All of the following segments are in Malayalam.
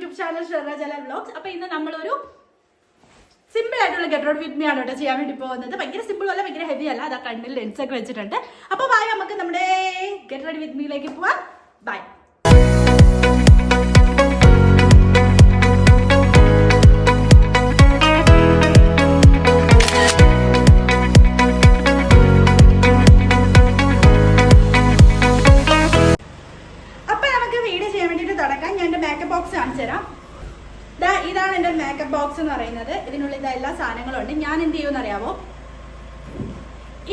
യൂട്യൂബ് ചാനൽ ചില വ്ലോഗ്സ്. അപ്പൊ ഇന്ന് നമ്മളൊരു സിമ്പിൾ ആയിട്ടുള്ള ഗെറ്റ് റോഡ് വിത്ത് മീ ആണ് കേട്ടോ ചെയ്യാൻ വേണ്ടി പോകുന്നത്. ഭയങ്കര സിമ്പിൾ അല്ല ഭയങ്കര ഹെവി അല്ല. അതാ കണ്ണിൽ ലെൻസ് ഒക്കെ വെച്ചിട്ടുണ്ട്. അപ്പൊ ബൈ നമുക്ക് നമ്മുടെ ഗെറ്റ് ഔട്ട് വിത്ത് മീയിലേക്ക് പോവാം. ബൈ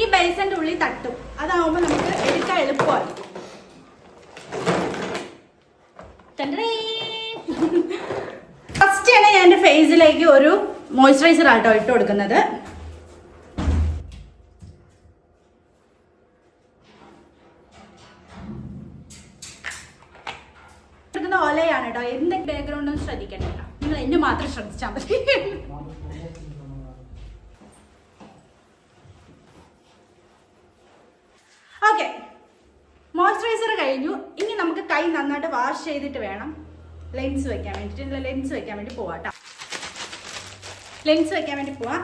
ഈ ബേസിന്റെ ഉള്ളിൽ തട്ടും. അതാവുമ്പോൾ നമുക്ക് എടുക്കാൻ എളുപ്പമായിരിക്കും ഫസ്റ്റ് ഞാൻ എന്റെ ഫേസിലേക്ക് ഒരു മോയ്സ്ചറൈസർ ആട്ടോ ഇട്ട് കൊടുക്കുന്നത്. ഓലയാണ് കേട്ടോ എന്ത് ബാക്ക്ഗ്രൗണ്ട് ശ്രദ്ധിക്കണ്ട. നിങ്ങൾ എന്നെ മാത്രം ശ്രദ്ധിച്ചാൽ മതി ഓക്കെ മോയ്സ്ചറൈസർ കഴിഞ്ഞു ഇനി നമുക്ക് കൈ നന്നായിട്ട് ചെയ്തിട്ട് വേണം ലെൻസ് വെക്കാൻ വേണ്ടിയിട്ട് ലെൻസ് വെക്കാൻ വേണ്ടി പോവാട്ടോ ലെൻസ് വെക്കാൻ വേണ്ടി പോവാം.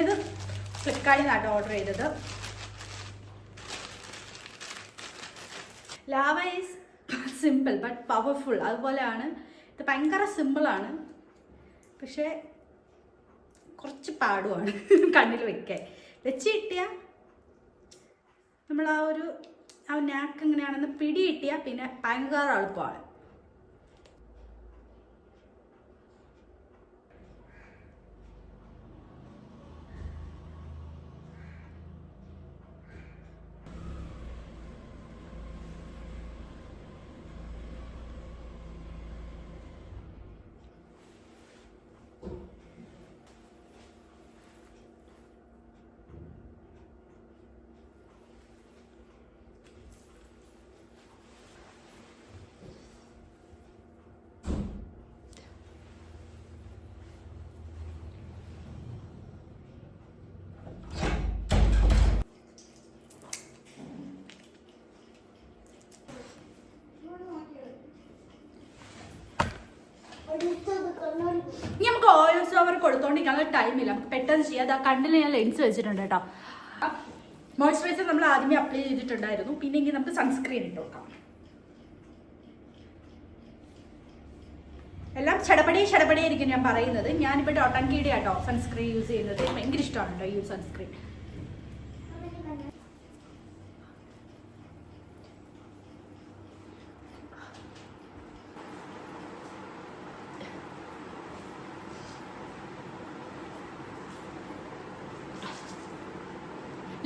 ഇത് ഫ്ലിപ്കാർട്ടിൽ നിന്നാട്ടോ ഓർഡർ ചെയ്തത്. Lava is simple but powerful അതുപോലെയാണ് ഇത് ഭയങ്കര സിമ്പിളാണ് പക്ഷേ കുറച്ച് പാടുമാണ് കണ്ണിൽ വെക്കാൻ. വെച്ച് കിട്ടിയാൽ നമ്മൾ ആ ഒരു ആ നാക്ക് എങ്ങനെയാണെന്ന് പിടി കിട്ടിയാൽ പിന്നെ ഭയങ്കര എളുപ്പമാണ്. ഇനി നമുക്ക് ഓയിൽസ് ഓവർ കൊടുത്തോണ്ടിരിക്കാനുള്ള ടൈമില്ല പെട്ടെന്ന് ചെയ്യാം. അതാ കണ്ണിൽ ഞാൻ ലെൻസ് വെച്ചിട്ടുണ്ട് കേട്ടോ. മോയ്സ്ചറൈസർ നമ്മൾ ആദ്യമേ അപ്ലൈ ചെയ്തിട്ടുണ്ടായിരുന്നു. പിന്നെ ഇനി നമുക്ക് സൺസ്ക്രീൻ ഇട്ട് കൊടുക്കാം. എല്ലാം ചടപടി ചടപടിയായിരിക്കും ഞാൻ പറയുന്നത്. ഞാനിപ്പോൾ ഡോട്ടാൻകീടെ ആട്ടോ സൺസ്ക്രീൻ യൂസ് ചെയ്യുന്നത്. ഭയങ്കര ഇഷ്ടമാണ് കേട്ടോ ഈ സൺസ്ക്രീൻ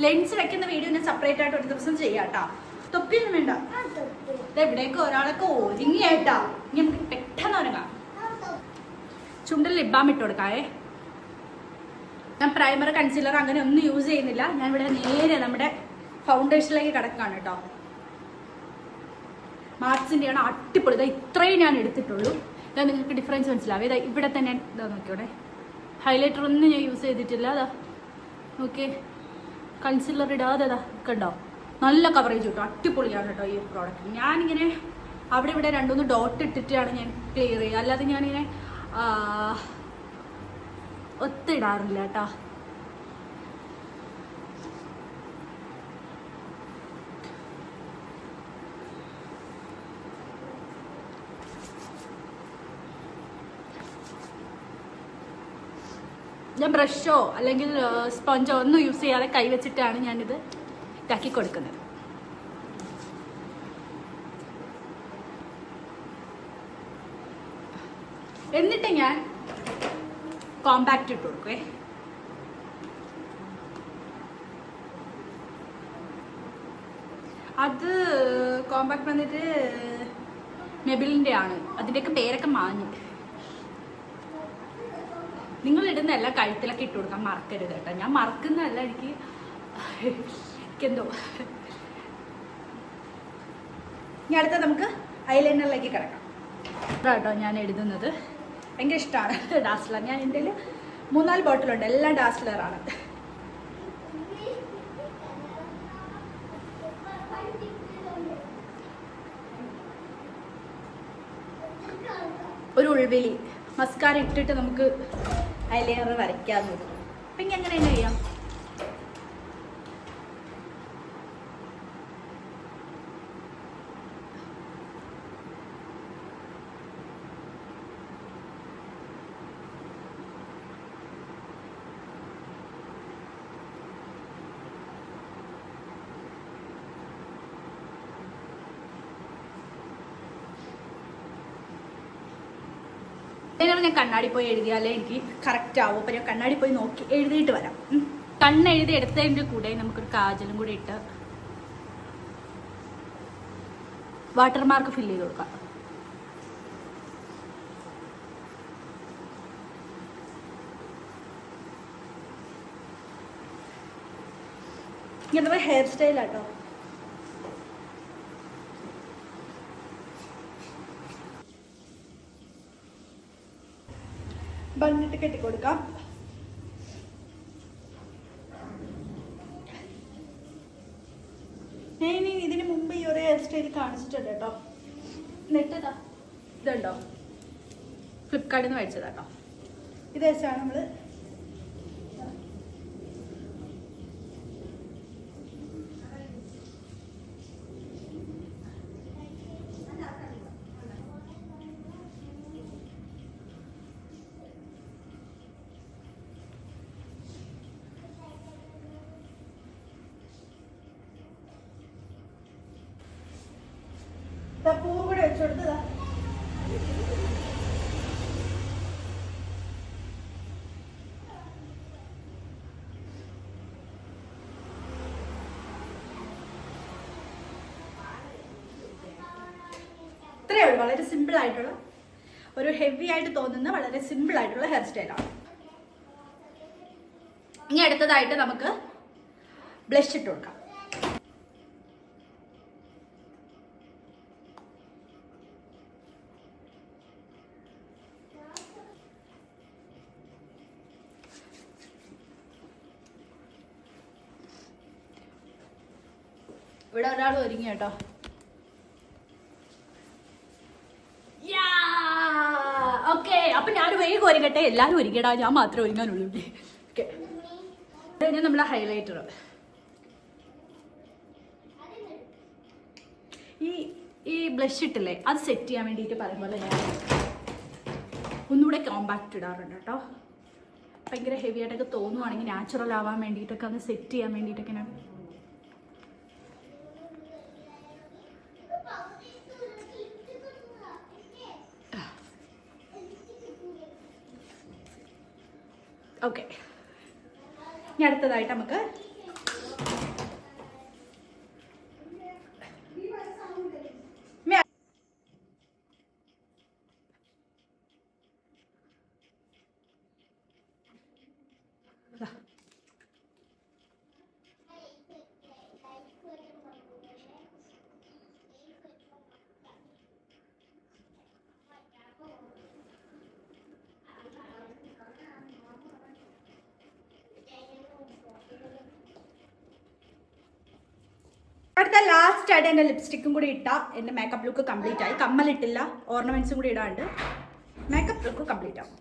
ലെൻസ് വെക്കുന്ന വീഡിയോ ഞാൻ സെപ്പറേറ്റ് ആയിട്ട് ഒരു ദിവസം ചെയ്യാട്ടാ. തൊപ്പിയൊന്നും വേണ്ട. ഇത് എവിടേക്ക് ഒരാളൊക്കെ ഒരുങ്ങിയായിട്ടാ ഇനി നമുക്ക് പെട്ടെന്ന് ഒരുങ്ങാം ചുണ്ടിൽ ലിബാം ഇട്ട് കൊടുക്കാവേ. ഞാൻ പ്രൈമർ കൺസീലർ അങ്ങനെ ഒന്നും യൂസ് ചെയ്യുന്നില്ല. ഞാൻ ഇവിടെ നേരെ നമ്മുടെ ഫൗണ്ടേഷനിലേക്ക് കിടക്കാണ് കേട്ടോ. മാർച്ചിന്റെ ആണ് അട്ടിപ്പൊളി ഇതാ ഇത്രയും ഞാൻ എടുത്തിട്ടുള്ളൂ. ഇതാ നിങ്ങൾക്ക് ഡിഫറൻസ് മനസ്സിലാവും. ഇതാ ഇവിടെ തന്നെ ഇതാ നോക്കിയോടെ ഹൈലൈറ്റർ ഒന്നും ഞാൻ യൂസ് ചെയ്തിട്ടില്ല. അതാ ഓക്കെ കൺസീലർ ഇടാതെ കണ്ടോ നല്ല കവറേജ് കിട്ടും. അടിപൊളിയാണ് കേട്ടോ ഈ പ്രോഡക്റ്റ് ഞാനിങ്ങനെ അവിടെ ഇവിടെ രണ്ടുമൂന്ന് ഡോട്ട് ഇട്ടിട്ടാണ് ഞാൻ ക്ലിയർ ചെയ്യുക. അല്ലാതെ ഞാനിങ്ങനെ ഒത്തിടാറില്ല കേട്ടോ. ഞാൻ ബ്രഷോ അല്ലെങ്കിൽ സ്പോഞ്ചോ ഒന്നും യൂസ് ചെയ്യാതെ കൈ വെച്ചിട്ടാണ് ഞാനിത് ഇതാക്കി കൊടുക്കുന്നത്. എന്നിട്ട് ഞാൻ കോമ്പാക്റ്റ് ഇട്ട് കൊടുക്കേ അത് കോമ്പാക്ട് വന്നിട്ട് മെബിലിന്റെ ആണ്. അതിന്റെയൊക്കെ പേരൊക്കെ മാഞ്ഞു. നിങ്ങൾ ഇടുന്ന എല്ലാം കഴുത്തിലൊക്കെ ഇട്ട് കൊടുക്കാൻ മറക്കരുത് കേട്ടോ. ഞാൻ മറക്കുന്നതല്ല എനിക്ക് എനിക്കെന്തോ. ഇനി അടുത്ത നമുക്ക് ഐലൈനറിലേക്ക് കിടക്കാം. കേട്ടോ ഞാൻ എഴുതുന്നത്. ഭയങ്കര ഇഷ്ടമാണ് ഡാസ്ലർ. ഞാൻ എന്റെ മൂന്നാൽ ബോട്ടിലുണ്ട് എല്ലാം ഡാസ്ലറാണ് ഒരു ഉൾവിലി മസ്കാര ഇട്ടിട്ട് നമുക്ക് ഐലൈനർ വരയ്ക്കാമെന്ന് തോന്നും അപ്പം ഇനി അങ്ങനെ ചെയ്യാം. ഇതിനാണ് ഞാൻ കണ്ണാടി പോയി എഴുതിയാലേ എനിക്ക് കറക്റ്റ് ആവും. അപ്പം ഞാൻ കണ്ണാടി പോയി നോക്കി എഴുതിയിട്ട് വരാം. കണ്ണ് കണ്ണെഴുതി എടുത്തതിന്റെ കൂടെ നമുക്കൊരു കാജലും കൂടി ഇട്ട് വാട്ടർമാർക്ക് ഫില്ല് ചെയ്ത് കൊടുക്കാം. ഇങ്ങനെ ഹെയർ സ്റ്റൈലാട്ടോ ബണ്ണിട്ട് കെട്ടിക്കൊടുക്കാം. ഞാൻ ഇനി ഇതിന് മുമ്പ് ഈ ഒരു ഹെയർ സ്റ്റൈൽ കാണിച്ചിട്ടുണ്ട് കേട്ടോ. നെട്ടതാ ഇതുണ്ടോ? ഫ്ലിപ്കാർട്ടിൽ നിന്ന് മേടിച്ചതാ കേട്ടോ. ഇത് വെച്ചാണ് നമ്മൾ പൂവ് കൂടെ വെച്ചുകൊടുത്തതാ ഇത്രയേ ഉള്ളൂ. വളരെ സിമ്പിൾ ആയിട്ടുള്ള ഒരു ഹെവി ആയിട്ട് തോന്നുന്ന വളരെ സിമ്പിൾ ആയിട്ടുള്ള ഹെയർ സ്റ്റൈലാണ് ഇനി അടുത്തതായിട്ട് നമുക്ക് ബ്ലഷ് ഇട്ട് കൊടുക്കാം. ഇവിടെ ഒരാൾ ഒരുങ്ങി കേട്ടോ. ഓക്കെ അപ്പൊ ഞാൻ വേഗം ഒരുങ്ങട്ടെ എല്ലാരും ഒരുങ്ങടാ ഞാൻ മാത്രമേ ഒരുങ്ങാനുള്ളൂ ഓക്കെ. ഇനി നമ്മളെ ഹൈലൈറ്റർ ഈ ഈ ബ്ലഷ് ഇട്ടില്ലേ അത് സെറ്റ് ചെയ്യാൻ വേണ്ടിയിട്ട് പറയുമ്പോൾ ഞാൻ ഒന്നുകൂടെ കോമ്പാക്റ്റ് ഇടാറുണ്ട് കേട്ടോ. ഭയങ്കര ഹെവി ആയിട്ടൊക്കെ തോന്നുവാണെങ്കിൽ നാച്ചുറൽ ആവാൻ വേണ്ടിയിട്ടൊക്കെ അത് സെറ്റ് ചെയ്യാൻ വേണ്ടിയിട്ടൊക്കെ ഞാൻ ഓക്കെ ഇനി അടുത്തതായിട്ട് നമുക്ക് മേ- ദാ. അടുത്ത ലാസ്റ്റ് ആയിട്ട് എന്റെ ലിപ്സ്റ്റിക്കും കൂടി ഇട്ടാ എന്റെ മേക്കപ്പ് ലുക്ക് കംപ്ലീറ്റ് ആയി. കമ്മലിട്ടില്ല ഓർണമെന്റ്സും കൂടി ഇടാണ്ട്. മേക്കപ്പ് ലുക്ക് കംപ്ലീറ്റ് ആവും.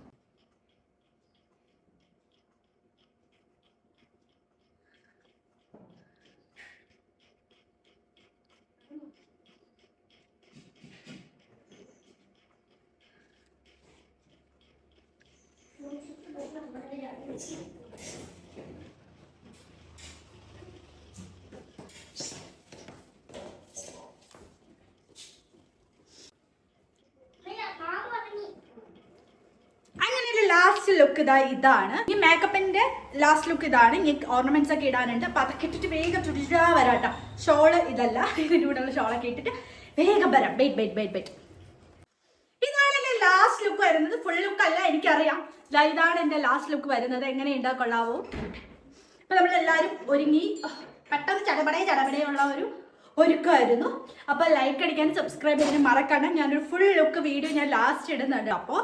അങ്ങനെ ലാസ്റ്റ് ലുക്ക് ഇതാ ഇതാണ്. ഈ മേക്കപ്പിന്റെ ലാസ്റ്റ് ലുക്ക് ഇതാണ്. ഈ ഓർണമെന്റ്സ് ഒക്കെ ഇടാനുണ്ട്. അപ്പൊ അതൊക്കെ ഇട്ടിട്ട് വേഗം ചുരുതാ വരാട്ടോ ഷോൾ ഇതല്ല. ഇതിന്റെ കൂടെയുള്ള ഷോളൊക്കെ ഇട്ടിട്ട് വേഗം വരാം. ബെയ്റ്റ് ബെയ്റ്റ് ബെയ്റ്റ് ബെയ്റ്റ് ഇതാണ് ലാസ്റ്റ് ലുക്ക് വരുന്നത്. ഫുൾ ലുക്ക് അല്ല എനിക്കറിയാം. ഇതാണ് എന്റെ ലാസ്റ്റ് ലുക്ക് വരുന്നത്. എങ്ങനെയുണ്ടാ? കൊള്ളാവോ? അപ്പൊ നമ്മളെല്ലാരും ഒരുങ്ങി പെട്ടെന്ന് ചടപടേ ചടപടേ ഉള്ള ഒരു ഒരുക്കമായിരുന്നു. അപ്പൊ ലൈക്ക് അടിക്കാനും സബ്സ്ക്രൈബ് ചെയ്യാനും മറക്കണം ഞാനൊരു ഫുൾ ലുക്ക് വീഡിയോ ഞാൻ ലാസ്റ്റ് ഇടുന്നുണ്ട്. അപ്പോൾ